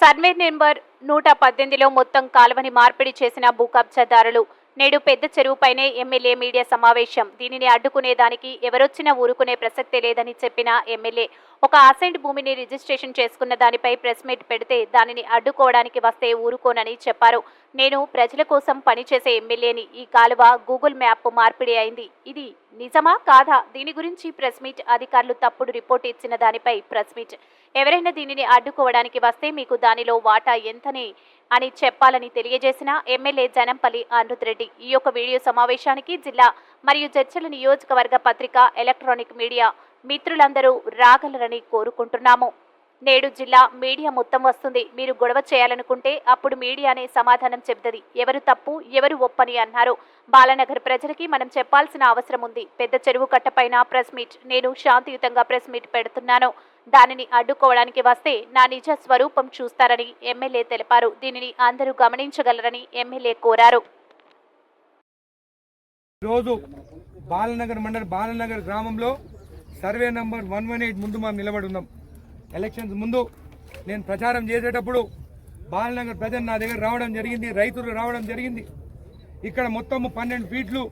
Survey number నూట పద్దెనిమిదిలో మొత్తం కాలువని మార్పిడి చేసిన భూ కబ్జాదారులు నేడు పెద్ద చెరువుపైనే ఎమ్మెల్యే మీడియా సమావేశం. దీనిని అడ్డుకునేదానికి ఎవరొచ్చినా ఊరుకునే ప్రసక్తే లేదని చెప్పిన ఎమ్మెల్యే ఒక అసెంట్ భూమిని రిజిస్ట్రేషన్ చేసుకున్న దానిపై ప్రెస్ మీట్ పెడితే దానిని అడ్డుకోవడానికి వస్తే ఊరుకోనని చెప్పారు. నేను ప్రజల కోసం పనిచేసే ఎమ్మెల్యేని ఈ కాలువ గూగుల్ మ్యాప్ మార్పిడి అయింది. ఇది నిజమా కాదా? దీని గురించి ప్రెస్ మీట్ అధికారులు తప్పుడు రిపోర్ట్ ఇచ్చిన దానిపై ప్రెస్ మీట్. ఎవరైనా దీనిని అడ్డుకోవడానికి వస్తే మీకు దానిలో వాటా ఎంతని అని చెప్పాలని తెలియజేసిన ఎమ్మెల్యే జనంపల్లి అనిరుద్ రెడ్డి. ఈ యొక్క వీడియో సమావేశానికి జిల్లా మరియు చర్చల నియోజకవర్గ పత్రిక ఎలక్ట్రానిక్ మీడియా మిత్రులందరూ రాగలరని కోరుకుంటున్నాము. నేడు జిల్లా మీడియా మొత్తం వస్తుంది. మీరు గొడవ చేయాలనుకుంటే అప్పుడు మీడియానే సమాధానం చెబుతుంది. ఎవరు తప్పు ఎవరు ఒప్పని అన్నారు. బాలనగర్ ప్రజలకి మనం చెప్పాల్సిన అవసరం ఉంది. పెద్ద చెరువు కట్టపైన ప్రెస్ మీట్ నేను శాంతియుతంగా ప్రెస్ మీట్ పెడుతున్నాను. దానిని అడ్డుకోవడానికి వస్తే నా నిజ స్వరూపం చూస్తారని ఎమ్మెల్యే తెలిపారు. దీనిని అందరూ గమనించగలరని ఎమ్మెల్యే కోరారు. రోజు బాలనగర్ మండల్ బాలనగర్ గ్రామంలో survey number one one eight ముందు మనం నిలబడి ఉన్నాం. ఎలక్షన్స్ ముందు నేను ప్రచారం చేసేటప్పుడు బాలనగర్ ప్రజలు నా దగ్గర రావడం జరిగింది రైతులు రావడం జరిగింది. ఇక్కడ మొత్తం పన్నెండు ఫీట్లు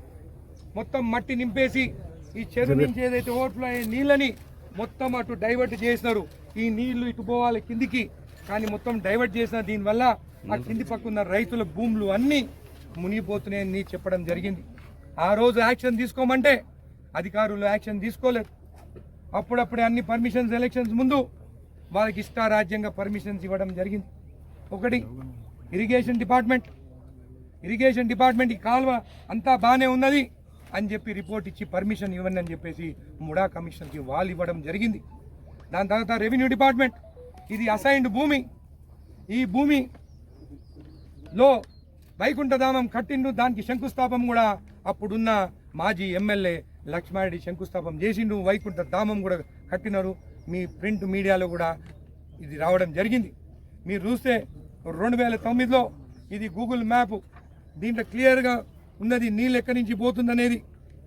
మొత్తం మట్టి నింపేసి ఈ చెరువు నుంచి ఏదైతే ఓట్లు అయ్యే నీళ్ళని మొత్తం అటు డైవర్ట్ చేసినారు. ఈ నీళ్ళు ఇటు పోవాలి కిందికి కానీ మొత్తం డైవర్ట్ చేసిన దీనివల్ల ఆ కింది పక్కన రైతుల భూములు అన్నీ మునిగిపోతున్నాయని చెప్పడం జరిగింది. ఆ రోజు యాక్షన్ తీసుకోమంటే అధికారులు యాక్షన్ తీసుకోలేదు. అప్పుడప్పుడే అన్ని పర్మిషన్స్ ఎలక్షన్స్ ముందు వాళ్ళకి ఇష్టారాజ్యంగా పర్మిషన్స్ ఇవ్వడం జరిగింది. ఒకటి ఇరిగేషన్ డిపార్ట్మెంట్ ఇరిగేషన్ డిపార్ట్మెంట్ ఈ కాలువ అంతా బాగానే ఉన్నది అని చెప్పి రిపోర్ట్ ఇచ్చి పర్మిషన్ ఇవ్వండి అని చెప్పేసి ముడా కమిషన్కి వాళ్ళు ఇవ్వడం జరిగింది. దాని తర్వాత రెవెన్యూ డిపార్ట్మెంట్ ఇది అసైన్డ్ భూమి. ఈ భూమి లో వైకుంఠధామం కట్టిండు దానికి శంకుస్థాపం కూడా అప్పుడున్న మాజీ ఎమ్మెల్యే లక్ష్మారెడ్డి శంకుస్థాపం చేసిండు వైకుంఠ ధామం కూడా కట్టినారు. మీ ప్రింట్ మీడియాలో కూడా ఇది రావడం జరిగింది. మీరు చూస్తే రెండు వేల తొమ్మిదిలో ఇది గూగుల్ మ్యాప్ దీంట్లో క్లియర్గా ఉన్నది నీళ్ళు ఎక్కడి నుంచి పోతుందనేది.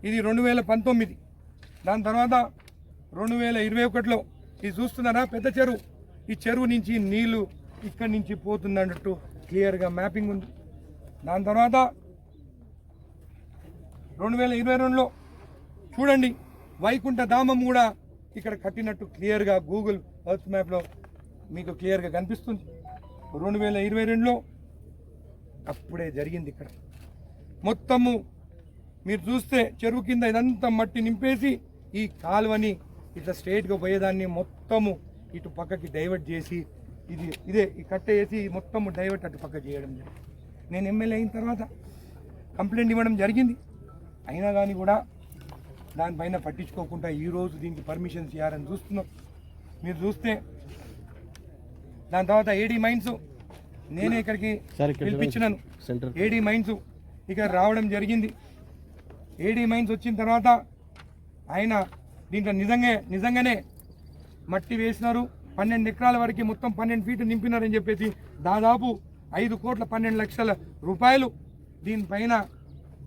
ఇది రెండు వేల పంతొమ్మిది. దాని తర్వాత రెండు వేల ఇరవై ఒకటిలో ఇది చూస్తున్నారా పెద్ద చెరువు? ఈ చెరువు నుంచి నీళ్ళు ఇక్కడి నుంచి పోతుందన్నట్టు క్లియర్గా మ్యాపింగ్ ఉంది. దాని తర్వాత రెండు వేల ఇరవై రెండులో చూడండి వైకుంఠ ధామం కూడా ఇక్కడ కట్టినట్టు క్లియర్గా గూగుల్ ఎర్త్ మ్యాప్లో మీకు క్లియర్గా కనిపిస్తుంది. రెండు వేల ఇరవై రెండులో అప్పుడే జరిగింది ఇక్కడ. మొత్తము మీరు చూస్తే చెరువు కింద ఇదంతా మట్టి నింపేసి ఈ కాలువని ఇట్లా స్ట్రైట్గా పోయేదాన్ని మొత్తము ఇటు పక్కకి డైవర్ట్ చేసి ఇది ఇదే ఈ కట్ట వేసి మొత్తము డైవర్ట్ అటు పక్క చేయడం జరిగింది. నేను ఎమ్మెల్యే అయిన తర్వాత కంప్లైంట్ ఇవ్వడం జరిగింది. అయినా కానీ కూడా దానిపైన పట్టించుకోకుండా ఈ రోజు దీనికి పర్మిషన్స్ ఇవ్వాలని చూస్తున్నాం. మీరు చూస్తే దాని తర్వాత ఏడీ మైన్స్ నేనే ఇక్కడికి పిలిపించినాను. ఏడీ మైన్స్ ఇక్కడ రావడం జరిగింది. ఏడీ మైన్స్ వచ్చిన తర్వాత ఆయన దీంట్లో నిజంగా నిజంగానే మట్టి వేసినారు. పన్నెండు ఎకరాల వరకు మొత్తం పన్నెండు ఫీట్లు నింపినారని చెప్పేసి దాదాపు ఐదు కోట్ల పన్నెండు లక్షల రూపాయలు దీనిపైన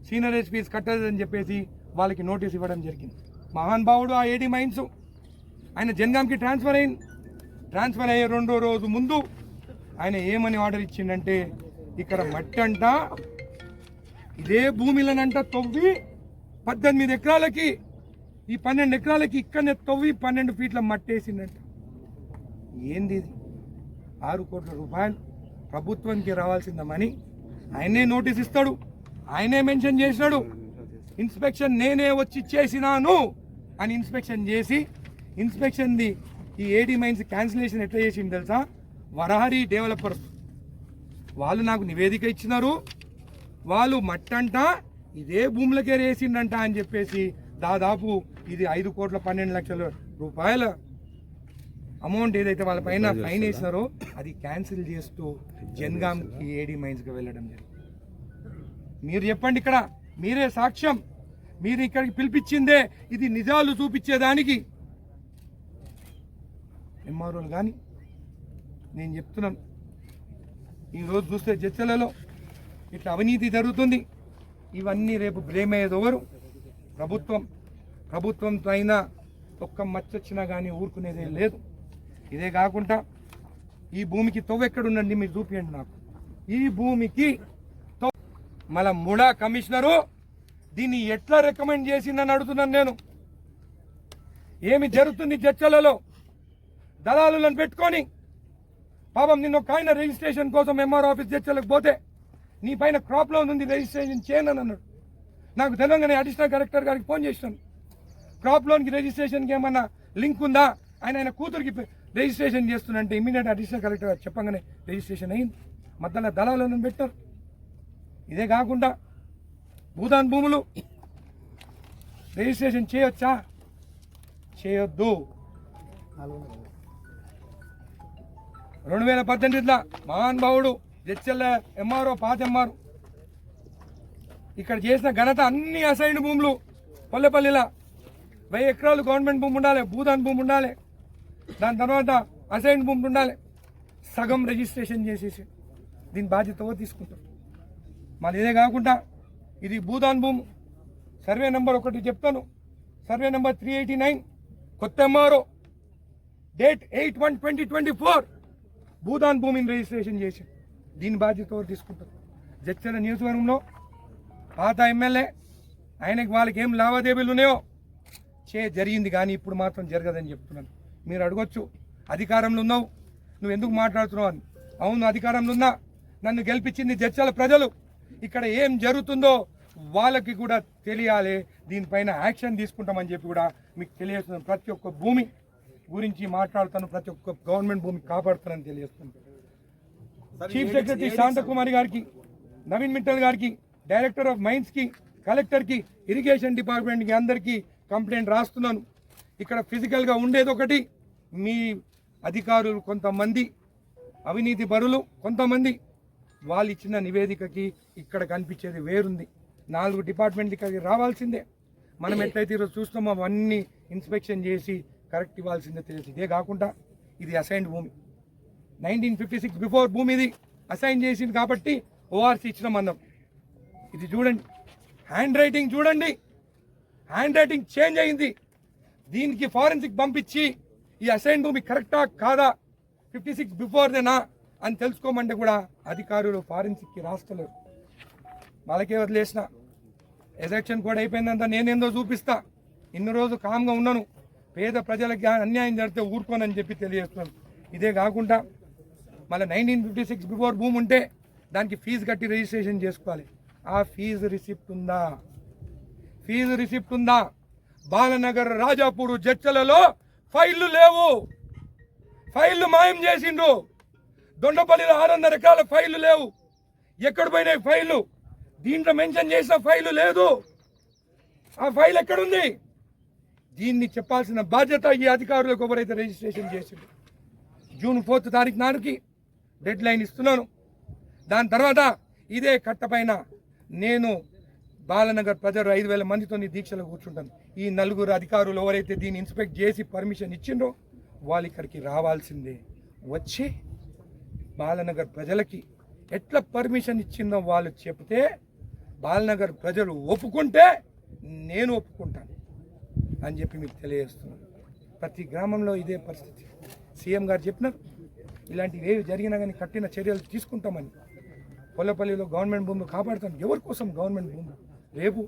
సీనరేజ్ ఫీజు కట్టలేదని చెప్పేసి వాళ్ళకి నోటీస్ ఇవ్వడం జరిగింది. మహాన్ భావుడు ఆ ఏడీ మైన్స్ ఆయన జనగాంకి ట్రాన్స్ఫర్ అయింది. ట్రాన్స్ఫర్ అయ్యే రెండో రోజు ముందు ఆయన ఏమని ఆర్డర్ ఇచ్చిండంటే ఇక్కడ మట్టి అంట ఇదే భూమిలనంట తవ్వి పద్దెనిమిది ఎకరాలకి ఈ పన్నెండు ఎకరాలకి ఇక్కడనే తవ్వి పన్నెండు ఫీట్ల మట్టేసిందంట ఏంది ఇది? ఆరు కోట్ల రూపాయలు ప్రభుత్వానికి రావాల్సిందమని మనీ. ఆయనే నోటీస్ ఇస్తాడు. ఆయనే మెన్షన్ చేసినాడు. ఇన్స్పెక్షన్ నేనే వచ్చి చేసినాను అని ఇన్స్పెక్షన్ చేసి ఇన్స్పెక్షన్ది ఈ ఏడీ మైన్స్ క్యాన్సిలేషన్ ఎట్లా చేసింది తెలుసా? వరహరి డెవలపర్స్ వాళ్ళు నాకు నివేదిక ఇచ్చినారు. వాళ్ళు మట్టంట ఇదే భూములకే వేసిండంట అని చెప్పేసి దాదాపు ఇది ఐదు కోట్ల పన్నెండు లక్షల రూపాయల అమౌంట్ ఏదైతే వాళ్ళ పైన ఫైన్ వేసినారో అది క్యాన్సిల్ చేస్తూ జన్గామ్కి ఏడీ మైన్స్కి వెళ్ళడం జరిగింది. మీరు చెప్పండి ఇక్కడ. మీరే సాక్ష్యం. మీరు ఇక్కడికి పిలిపించిందే ఇది నిజాలు చూపించేదానికి. ఎంఆర్ఓలు కానీ నేను చెప్తున్నాను. ఈరోజు చూస్తే చర్చలలో ఇట్లా అవినీతి జరుగుతుంది. ఇవన్నీ రేపు బ్లేమ్ అయ్యేది ఎవరు? ప్రభుత్వం. ప్రభుత్వంతో అయినా ఒక్క మచ్చొచ్చినా కానీ ఊరుకునేదే లేదు. ఇదే కాకుండా ఈ భూమికి తొవ్వెక్కడుండండి మీరు చూపించండి నాకు. ఈ భూమికి మళ్ళా ముడా కమిషనరు దీన్ని ఎట్లా రికమెండ్ చేసిందని అడుగుతున్నాను నేను. ఏమి జరుగుతుంది చర్చలలో దళాలను పెట్టుకొని పాపం నిన్న ఒక ఆయన రిజిస్ట్రేషన్ కోసం ఎంఆర్ ఆఫీస్ చర్చలకు పోతే నీ పైన క్రాప్ లోన్ ఉంది రిజిస్ట్రేషన్ చేయనని అన్నాడు. నాకు తెలంగాణ అడిషనల్ కలెక్టర్ గారికి ఫోన్ చేసినాను. క్రాప్ లోన్కి రిజిస్ట్రేషన్కి ఏమన్నా లింక్ ఉందా? ఆయన ఆయన కూతురికి రిజిస్ట్రేషన్ చేస్తున్నంటే ఇమీడియట్ అడిషనల్ కలెక్టర్ గారు చెప్పగానే రిజిస్ట్రేషన్ అయింది. మధ్యలో దళాలను పెట్టారు. ఇదే కాకుండా భూదాన్ భూములు రిజిస్ట్రేషన్ చేయొచ్చా? చేయొద్దు. రెండు వేల పద్దెనిమిదిలో మహానుభావుడు జడ్చెల్ల ఎంఆర్ఓ పాత ఎంఆర్ఓ ఇక్కడ చేసిన ఘనత అన్ని అసైన్ భూములు. పల్లెపల్లిలో వెయ్యి ఎకరాలు గవర్నమెంట్ భూమి ఉండాలి భూదాన్ భూమి ఉండాలి. దాని తర్వాత అసైన్ భూమి ఉండాలి. సగం రిజిస్ట్రేషన్ చేసేసి దీని బాధ్యత తీసుకుంటారు? మరి ఇదే కాకుండా ఇది భూదాన్ భూమి సర్వే నెంబర్ ఒకటి చెప్తాను. Survey number three eighty nine కొత్త MRO date eight one twenty twenty four Bhoodan భూమిని రిజిస్ట్రేషన్ చేసి దీని బాధ్యత ఎవరు తీసుకుంటారు? జడ్చల నియోజకవర్గంలో పాత ఎమ్మెల్యే ఆయనకి వాళ్ళకి ఏం లావాదేవీలు ఉన్నాయో చే జరిగింది కానీ ఇప్పుడు మాత్రం జరగదని చెప్తున్నాను. మీరు అడగొచ్చు. అధికారంలో ఉన్నావు. నువ్వు ఎందుకు మాట్లాడుతున్నావు అని. అవును అధికారంలో ఉన్నా. నన్ను గెలిపించింది జడ్చల ప్రజలు. ఇక్కడ ఏం జరుగుతుందో వాళ్ళకి కూడా తెలియాలి. దీనిపైన యాక్షన్ తీసుకుంటామని చెప్పి కూడా మీకు తెలియజేస్తున్నాను. ప్రతి ఒక్క భూమి గురించి మాట్లాడుతాను ప్రతి ఒక్క గవర్నమెంట్ భూమి కాపాడుతానని తెలియజేస్తున్నాను. చీఫ్ సెక్రటరీ శాంతకుమారి గారికి నవీన్ మిట్టల్ గారికి డైరెక్టర్ ఆఫ్ మైన్స్కి కలెక్టర్కి ఇరిగేషన్ డిపార్ట్మెంట్కి అందరికీ కంప్లైంట్ రాస్తున్నాను. ఇక్కడ ఫిజికల్గా ఉండేది ఒకటి మీ అధికారులు కొంతమంది అవినీతి పరులు కొంతమంది వాళ్ళు ఇచ్చిన నివేదికకి ఇక్కడ కనిపించేది వేరుంది. నాలుగు డిపార్ట్మెంట్ ఇక్కడికి రావాల్సిందే. మనం ఎట్లయితే ఈరోజు చూస్తామో అవన్నీ ఇన్స్పెక్షన్ చేసి కరెక్ట్ ఇవ్వాల్సిందే తెలియదు. ఇదే కాకుండా ఇది అసైన్డ్ భూమి. నైన్టీన్ ఫిఫ్టీ సిక్స్ బిఫోర్ భూమి ఇది అసైన్ చేసింది కాబట్టి ఓఆర్సీ ఇచ్చినాం అన్నాం ఇది చూడండి. హ్యాండ్ రైటింగ్ చూడండి. హ్యాండ్ రైటింగ్ చేంజ్ అయింది. దీనికి ఫారెన్సిక్ పంపించి ఈ అసైన్ భూమి కరెక్టా కాదా? ఫిఫ్టీ సిక్స్ బిఫోర్దేనా? అని తెలుసుకోమంటే కూడా అధికారులు ఫారెన్సిక్కి రాస్తలేరు. వాళ్ళకే వదిలేసిన. ఎలక్షన్ కూడా అయిపోయిందంతా నేనేందో చూపిస్తా. ఇన్ని రోజు కామ్గా ఉన్నాను. పేద ప్రజలకి అన్యాయం జరిగితే ఊరుకోనని చెప్పి తెలియజేస్తున్నాను. ఇదే కాకుండా మళ్ళీ నైన్టీన్ ఫిఫ్టీ సిక్స్ బిఫోర్ భూమి ఉంటే దానికి ఫీజు కట్టి రిజిస్ట్రేషన్ చేసుకోవాలి. ఆ ఫీజు రిసిప్ట్ ఉందా? ఫీజు రిసిప్ట్ ఉందా? బాలనగర్ రాజాపూర్ జడ్చలలో ఫైళ్ళు లేవు. ఫైళ్ళు మాయం చేసిండ్రు. దొండపల్లిలో ఆరు వందల రకాల ఫైళ్ళు లేవు. ఎక్కడ పోయినాయి ఫైళ్ళు దీంట్లో మెన్షన్ చేసిన ఫైలు లేదు. ఆ ఫైల్ ఎక్కడుంది? దీన్ని చెప్పాల్సిన బాధ్యత ఈ అధికారులకు ఎవరైతే రిజిస్ట్రేషన్ చేసింది. జూన్ ఫోర్త్ తారీఖు నాడుకి డెడ్ లైన్ ఇస్తున్నాను. దాని తర్వాత ఇదే కట్టపైన నేను బాలనగర్ ప్రజలు ఐదు వేల మందితో దీక్షలు దీక్షలో కూర్చుంటాను. ఈ నలుగురు అధికారులు ఎవరైతే దీన్ని ఇన్స్పెక్ట్ చేసి పర్మిషన్ ఇచ్చిండ్రో వాళ్ళు ఇక్కడికి రావాల్సిందే. వచ్చి బాలనగర్ ప్రజలకి ఎట్లా పర్మిషన్ ఇచ్చిందో వాళ్ళు చెప్తే బాలనగర్ ప్రజలు ఒప్పుకుంటే నేను ఒప్పుకుంటాను అని చెప్పి మీకు తెలియజేస్తున్నాను. ప్రతి గ్రామంలో ఇదే పరిస్థితి. సీఎం గారు చెప్పినారు ఇలాంటివి ఏవి జరిగినా కానీ కఠిన చర్యలు తీసుకుంటామని. కొల్లపల్లిలో గవర్నమెంట్ భూములు కాపాడుతాం. ఎవరి కోసం గవర్నమెంట్ భూములు? రేపు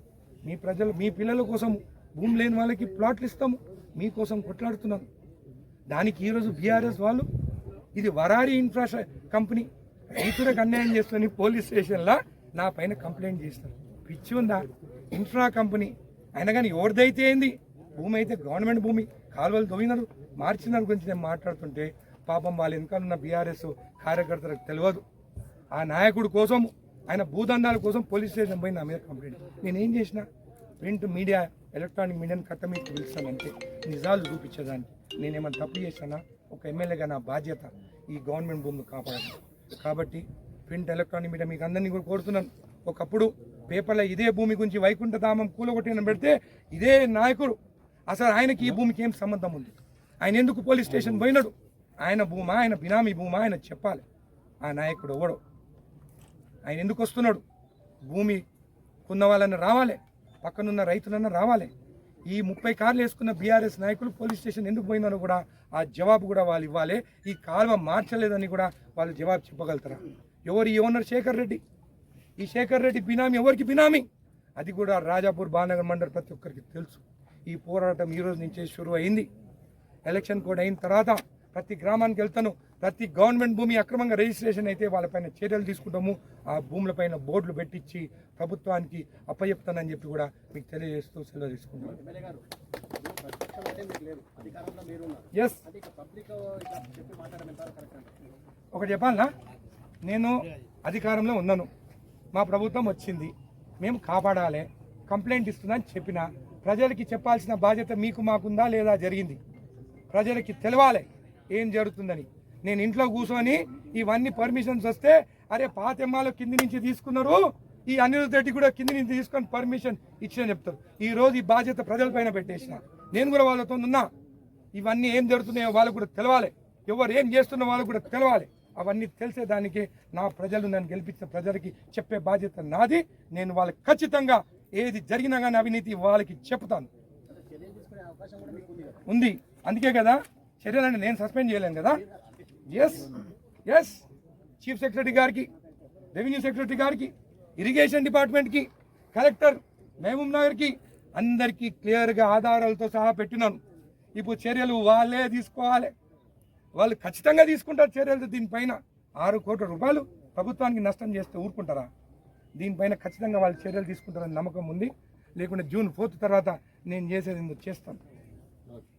మీ ప్రజలు మీ పిల్లల కోసం భూమి లేని వాళ్ళకి ప్లాట్లు ఇస్తాము. మీకోసం కొట్లాడుతున్నాం. దానికి ఈరోజు బీఆర్ఎస్ వాళ్ళు ఇది వరారి ఇన్ఫ్రా కంపెనీ. రైతులకు అన్యాయం చేస్తుంది పోలీస్ స్టేషన్లో నా పైన కంప్లైంట్ చేస్తారు పిచ్చి ఉందా? Infra company. అయినా కానీ ఎవరిదైతే ఏంది? భూమి అయితే గవర్నమెంట్ భూమి. కాలువలు తవ్వినారు. మార్చినారు గురించి నేను మాట్లాడుతుంటే పాపం వాళ్ళు వెనకాల ఉన్న బీఆర్ఎస్ కార్యకర్తలకు తెలియదు. ఆ నాయకుడు కోసం ఆయన భూదండాల కోసం పోలీస్ స్టేషన్ పోయి నా మీద కంప్లైంట్. నేనేం చేసిన? ప్రింట్ మీడియా ఎలక్ట్రానిక్ మీడియాని కట్ట మీకు పిలుస్తానంటే నిజాలు చూపించేదానికి నేనేమైనా తప్పు చేశానా? ఒక ఎమ్మెల్యేగా నా బాధ్యత ఈ గవర్నమెంట్ భూమిని కాపాడడం. కాబట్టి ప్రింట్ ఎలక్ట్రానిక్ మీడియా మీకు అందరినీ కూడా కోరుతున్నాను. ఒకప్పుడు పేపర్లో ఇదే భూమి గురించి వైకుంఠధామం కూలగొట్టిన పెడితే ఇదే నాయకుడు. అసలు ఆయనకి ఈ భూమికి ఏం సంబంధం ఉంది? ఆయన ఎందుకు పోలీస్ స్టేషన్ పోయినాడు? ఆయన భూమా? ఆయన బినామీ భూమా? ఆయన చెప్పాలి. ఆ నాయకుడు ఎవడో? ఆయన ఎందుకు వస్తున్నాడు? భూమి కొన్న వాళ్ళని రావాలి. పక్కనున్న రైతులన్నా రావాలి. ఈ ముప్పై కార్లు వేసుకున్న బీఆర్ఎస్ నాయకులు పోలీస్ స్టేషన్ ఎందుకు పోయిందని కూడా ఆ జవాబు కూడా వాళ్ళు ఇవ్వాలి. ఈ కాలువ మార్చలేదని కూడా వాళ్ళు జవాబు చెప్పగలుగుతారా? ఎవరు ఈ ఓనర్ శేఖర్ రెడ్డి? ఈ శేఖర్ రెడ్డి బినామీ ఎవరికి బినామీ? అది కూడా రాజాపూర్ బానగర్ మండల్ ప్రతి ఒక్కరికి తెలుసు. ఈ పోరాటం ఈ రోజు నుంచే షురు అయింది ఎలక్షన్ కోడ్ అయిన తర్వాత ప్రతి గ్రామానికి వెళ్తాను. ప్రతి గవర్నమెంట్ భూమి అక్రమంగా రిజిస్ట్రేషన్ అయితే వాళ్ళపైన చర్యలు తీసుకుంటాము. ఆ భూములపైన బోర్డులు పెట్టించి ప్రభుత్వానికి అప్పచెప్తానని చెప్పి కూడా మీకు తెలియజేస్తూ సెలవు తీసుకుంటాను ఎస్ ఒకటి చెప్పాలనా? నేను అధికారంలో ఉన్నాను. మా ప్రభుత్వం వచ్చింది. మేము కాపాడాలి. కంప్లైంట్ ఇస్తున్నా అని చెప్పిన ప్రజలకి చెప్పాల్సిన బాధ్యత మీకు మాకుందా లేదా జరిగింది. ప్రజలకి తెలవాలి. ఏం జరుగుతుందని. నేను ఇంట్లో కూర్చొని ఇవన్నీ పర్మిషన్స్ వస్తే అరే పాతెమ్మాలో కింది నుంచి తీసుకున్నారు ఈ అనిరుద్ధ రెడ్డి కూడా కింది నుంచి తీసుకొని పర్మిషన్ ఇచ్చిన చెప్తారు. ఈ రోజు ఈ బాధ్యత ప్రజలపైన పెట్టేసిన. నేను కూడా వాళ్ళతో ఉన్నా. ఇవన్నీ ఏం జరుగుతున్నాయో వాళ్ళకు కూడా తెలవాలి. ఎవరు ఏం చేస్తున్న వాళ్ళకు కూడా తెలవాలి. అవన్నీ తెలిసేదానికి నా ప్రజలు నన్ను గెలిపించిన ప్రజలకి చెప్పే బాధ్యత నాది. నేను వాళ్ళకి ఖచ్చితంగా ఏది జరిగినా కానీ అవినీతి వాళ్ళకి చెప్తాను. ఉంది. అందుకే కదా చర్యలని నేను సస్పెండ్ చేయలేను కదా? ఎస్ ఎస్ చీఫ్ సెక్రటరీ గారికి రెవెన్యూ సెక్రటరీ గారికి ఇరిగేషన్ డిపార్ట్మెంట్కి కలెక్టర్ మహబూబ్ నగర్కి అందరికీ క్లియర్గా ఆధారాలతో సహా పెట్టినాను. ఇప్పుడు చర్యలు వాళ్ళే తీసుకోవాలి. వాళ్ళు ఖచ్చితంగా తీసుకుంటారు చర్యలు దీనిపైన. ఆరు కోట్ల రూపాయలు ప్రభుత్వానికి నష్టం చేస్తే ఊరుకుంటారా? దీనిపైన ఖచ్చితంగా వాళ్ళు చర్యలు తీసుకుంటారని నమ్మకం ఉంది. లేకుంటే జూన్ ఫోర్త్ తర్వాత నేను చేసేది ఎందుకు చేస్తాను?